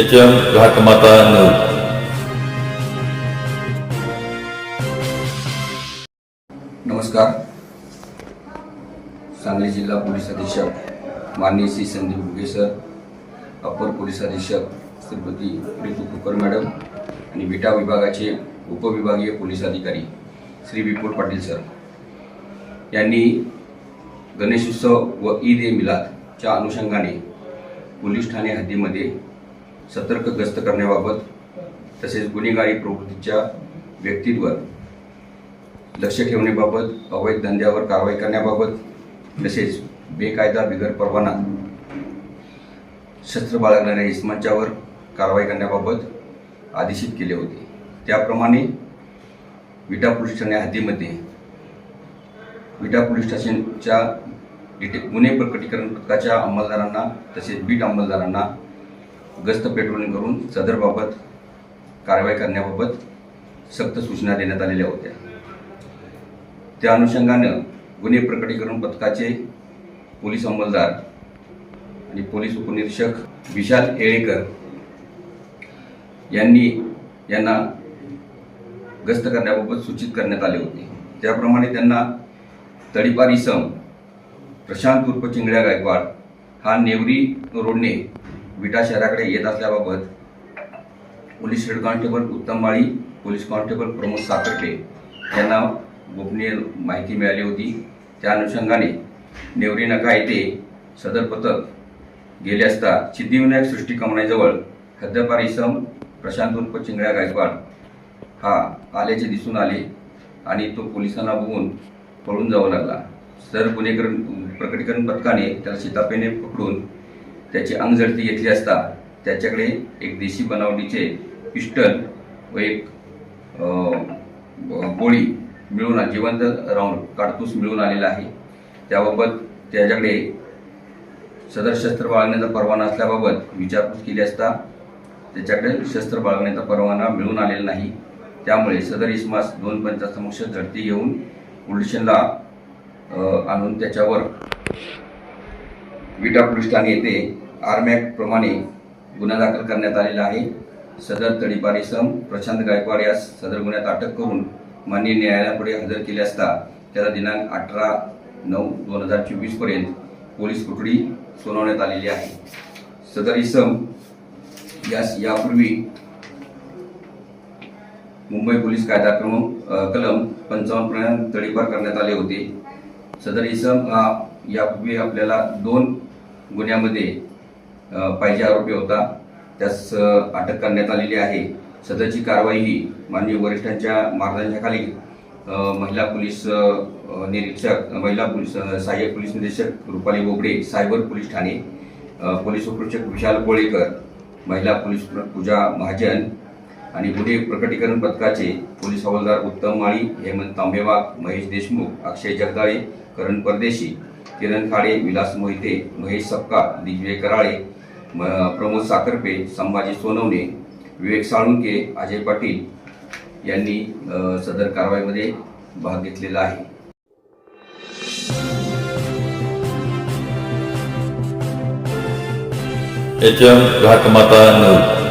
H M घाटमाता news नमस्कार. सांगली जिल्हा police अधीक्षक माननीय श्री संदीप उगे सर अपर पोलीस अधीक्षक श्रीमती रितू कुकर मॅडम आणि विटा विभागाचे उपविभागीय पोलीस अधिकारी श्री विपुल पाटील सर. यांनी गणेशोत्सव व ईद ए मिलादच्या अनुषंगाने पोलीस ठाणे हद्दीमध्ये सतर्क करण्याबाबत तसेच गुन्हेगारी प्रवृत्तीच्या व्यक्तींवर लक्ष ठेवण्याबाबत अवैध धंद्यावर कारवाई करण्याबाबत तसेच बेकायदा बिगर परवाना शस्त्र बाळगणाऱ्या इस्मांच्यावर कारवाई करण्याबाबत आदेशित केले होते. त्याप्रमाणे विटा पोलीस ठाण्या हद्दीमध्ये विटा पोलीस स्टेशनच्या डिटे गुन्हे प्रकटीकरण पथकाच्या अंमलदारांना तसेच बीट अंमलदारांना गस्त पेट्रोलिंग करून सदरबाबत कारवाई करण्याबाबत सक्त सूचना देण्यात आलेल्या होत्या. त्या अनुषंगानं गुन्हे प्रकटीकरण पथकाचे पोलीस अंमलदार आणि पोलीस उपनिरीक्षक विशाल येळेकर यांनी यांना गस्त करण्याबाबत सूचित करण्यात आले होते. त्याप्रमाणे त्यांना तडीपार इसम प्रशांत उर्फ चिंगड्या गायकवाड हा नेवरी रोडने विटा शहराकडे येत असल्याबाबत police head constable Uttam Mali police constable Pramod Saturde यांना गोपनीय माहिती मिळाली होती. त्या अनुषंगाने नेवरी नका येथे सदर पथक गेले असता सिद्धिविनायक सृष्टी कमानीजवळ हद्दपार इसम प्रशांत उर्फ चिंगळ्या गायकवाड हा आल्याचे दिसून आले आणि तो पोलिसांना बघून पळून जावं लागला. सर गुन्हेकरण प्रकटीकरण पथकाने त्याला शितापेने पकडून त्याची अंगझडती घेतली असता त्याच्याकडे एक देशी बनावटीचे पिस्टल व एक गोळी मिळून जिवंत राऊंड काडतूस मिळून आलेला आहे. त्याबाबत त्याच्याकडे सदर शस्त्र बाळगण्याचा परवाना असल्याबाबत विचारपूस केली असता त्याच्याकडे शस्त्र बाळगण्याचा परवाना मिळून आलेला नाही. त्यामुळे सदर इसमास दोन पंचासमक्ष झडती घेऊन पोलिशनला आणून त्याच्यावर विटा पोलीस ठाणे येथे आर्मॅक प्रमाणे गुन्हा दाखल करण्यात आलेला आहे. सदर तडीपार इसम प्रशांत गायकवाड यास सदर गुन्ह्यात अटक करून माननीय न्यायालयापुढे हजर केले असता त्याला दिनांक अठरा नऊ दोन हजार चोवीसपर्यंत पोलीस कोठडी सुनावण्यात आलेली आहे. सदर इसम यास यापूर्वी मुंबई पोलीस कायदा क्रमांक कलम पंचावन्न प्रमाणे तडीपार करण्यात आले होते. सदर इसम हा यापूर्वी आपल्याला दोन गुन्ह्यामध्ये पाहिजे आरोपी होता. त्यास अटक करण्यात आलेली आहे. सदरची कारवाई ही माननीय वरिष्ठांच्या मार्गदर्शनाखाली महिला पोलीस निरीक्षक महिला पोलीस सहाय्यक पोलीस निरीक्षक रुपाली बोबडे सायबर पोलीस ठाणे पोलीस उपरीक्षक विशाल कोळेकर महिला पोलीस पूजा महाजन आणि गुन्हे प्रकटीकरण पथकाचे पोलीस हवालदार उत्तम माळी हेमंत तांबेवाग महेश देशमुख अक्षय जगदाळे करण परदेशी किरण खाडे विलास मोहिते महेश सपका दिग्विजय कराळे म- प्रमोद साखरपे संभाजी सोनवणे विवेक साळुंके अजय पाटील यांनी सदर कारवाईमध्ये भाग घेतलेला आहे. H M घाटमाता news